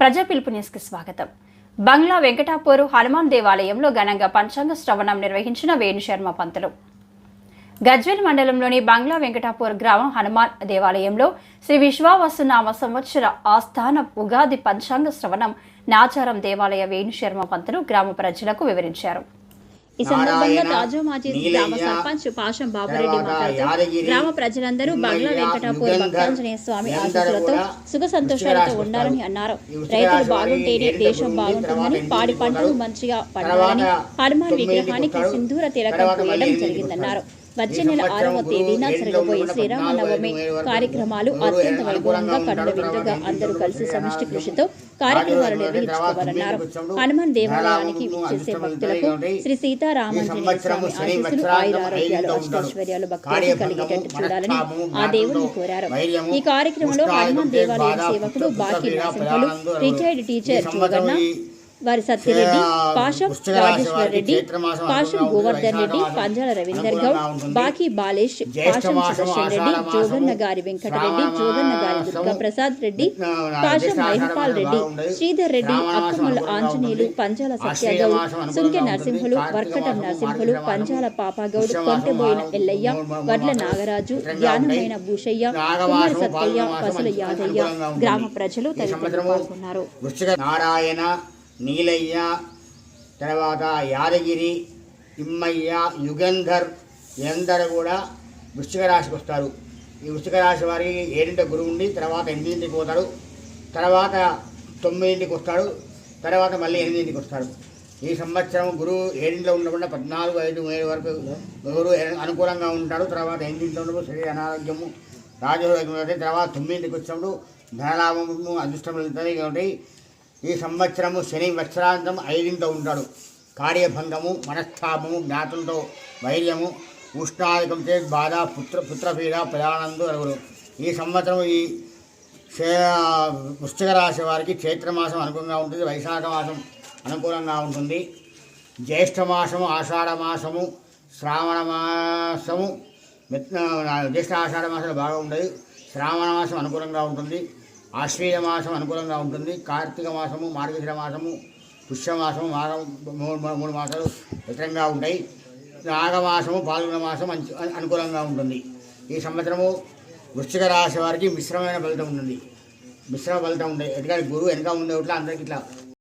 ప్రజా పిలుపు న్యూస్కి స్వాగతం. బంగ్లా వెంకటాపూర్ హనుమాన్ దేవాలయంలో ఘనంగా పంచాంగ శ్రవణం నిర్వహించిన వేణుశర్మ పంతులు. గజ్వేల్ మండలంలోని బంగ్లా వెంకటాపూర్ గ్రామం హనుమాన్ దేవాలయంలో శ్రీ విశ్వావసునామ సంవత్సర ఆస్థాన ఉగాది పంచాంగ శ్రవణం నాచారం దేవాలయ వేణుశర్మ పంతులు గ్రామ ప్రజలకు వివరించారు. ఈ సందర్భంగా తాజా మాజీ గ్రామ సర్పంచ్ పాషం బాబురెడ్డి మాట్లాడుతూ గ్రామ ప్రజలందరూ బంగ్లా వెంకటాపూర్ భక్తాంజనేయ స్వామి ఆశీస్సులతో సుఖ సంతోషాలతో ఉండాలని అన్నారు రైతులు బాగుంటేనే దేశం బాగుంటుందని పాడి పంటలు. మంచిగా పండాలని హనుమాన్ విగ్రహానికి. సింధూర తిలకం ఎనిమిదింటికి జరిగిందన్నారు. వచ్చే నెల ఆరవ తేదీన జరగబోయే శ్రీరామనవమి కార్యక్రమాలు అత్యంత వైభవంగా తర్వాత విందుగా అందరూ కలిసి. సమిష్టి కృషితో కార్యక్రమాలు నిర్వహించుకోవాలన్నారు. హనుమాన్ దేవాలయానికి విచ్చేసే భక్తులకు. శ్రీ సీతారామాంజనేయ స్వామి ఆశీస్సులు ఆయురారోగ్యాలు. అష్టైశ్వర్యాలు భక్తులకు కలిగేటట్టు చూడాలని ఆ దేవుడిని కోరారు ఈ కార్యక్రమంలో హనుమాన్ దేవాలయ సేవకుడు పుత్ర బాకీ నరసింహలు రిటైర్డ్ టీచర్ జోగన్న వారి సత్యరెడ్డి పాషం రాజేశ్వర్ రెడ్డి పాషం గోవర్ధన్ రెడ్డి పంజాల రవీందర్ గౌడ్. బాకీ బాలేష్ పాషం సుదర్శన్ రెడ్డి జోగన్న గారి వెంకటరెడ్డి జోగన్న గారి మాసము, దుర్గా ప్రసాద్ రెడ్డి పాషం మహిపాల్ రెడ్డి. శ్రీధర్ రెడ్డి అనుకూలంగా ఆంజనేయులు. పంజాల సత్యగౌడ్ సుంకె. నరసింహులు వర్కటం నరసింహులు పంజాల పాపాగౌడ్ కొంటెబోయిన ఎల్లయ్య వడ్ల నాగరాజు ధ్యానమైన. భూషయ్య కుమార సత్తయ్య పసుల యాదయ్య. గ్రామ ప్రజలు తదితరులు పాల్గొన్నారు నారాయణ నీలయ్య తర్వాత యాదగిరి తిమ్మయ్య యుగంధర్ వీళ్ళందరూ కూడా వృశ్చిక రాశికి వస్తారు. ఈ వృశ్చిక రాశి వారికి ఏడింటి గురువు ఉండి తర్వాత ఎనిమిదింటికి పోతాడు తర్వాత తొమ్మిదింటికి వస్తాడు తర్వాత మళ్ళీ ఎనిమిదింటికి వస్తాడు ఈ సంవత్సరం గురువు ఏడింట్లో ఉండకుండా పద్నాలుగు ఐదు ఏడు వరకు గురువు అనుకూలంగా ఉంటాడు తర్వాత ఎనిమిదింట్లో ఉన్నప్పుడు శరీర అనారోగ్యము రాజయోగ్యం తర్వాత తొమ్మిదింటికి వచ్చినప్పుడు ధనలాభము అదృష్టం ఉంటాయి కాబట్టి ఈ సంవత్సరము శని వత్సరాంతం ఐదింతో ఉంటాడు. కార్యభంగము మనస్థాపము జ్ఞాతులతో వైర్యము ఉష్ణాధికం చే బాధ పుత్ర పుత్రపీడ ప్రయాణందు అరుగురు ఈ సంవత్సరం ఈ శే- వృశ్చిక రాశి వారికి చైత్రమాసం అనుకూలంగా ఉంటుంది వైశాఖ మాసం అనుకూలంగా ఉంటుంది. జ్యేష్ఠమాసము ఆషాఢమాసము ఆషాఢ మాసము శ్రావణ మాసము జ్యేష్ఠ ఆషాఢ మాసాలు బాగా ఉండదు. శ్రావణ మాసం అనుకూలంగా ఉంటుంది. ఆశ్వేయ మాసం అనుకూలంగా ఉంటుంది. కార్తీక మాసము మార్గశిర మాసము పుష్యమాసము మాసం మూడు మూడు- మూడు మాసాలు ఇతరంగా ఉంటాయి. నాగమాసము పాల్గొన మాసం మంచి అనుకూలంగా ఉంటుంది. ఈ సంవత్సరము వృశ్చిక రాశి వారికి మిశ్రమైన ఫలితం ఉంటుంది. మిశ్రమ ఫలితం ఉంటాయి ఎందుకంటే గురువు వెనక ఉండేట్లా అందరికి ఇట్లా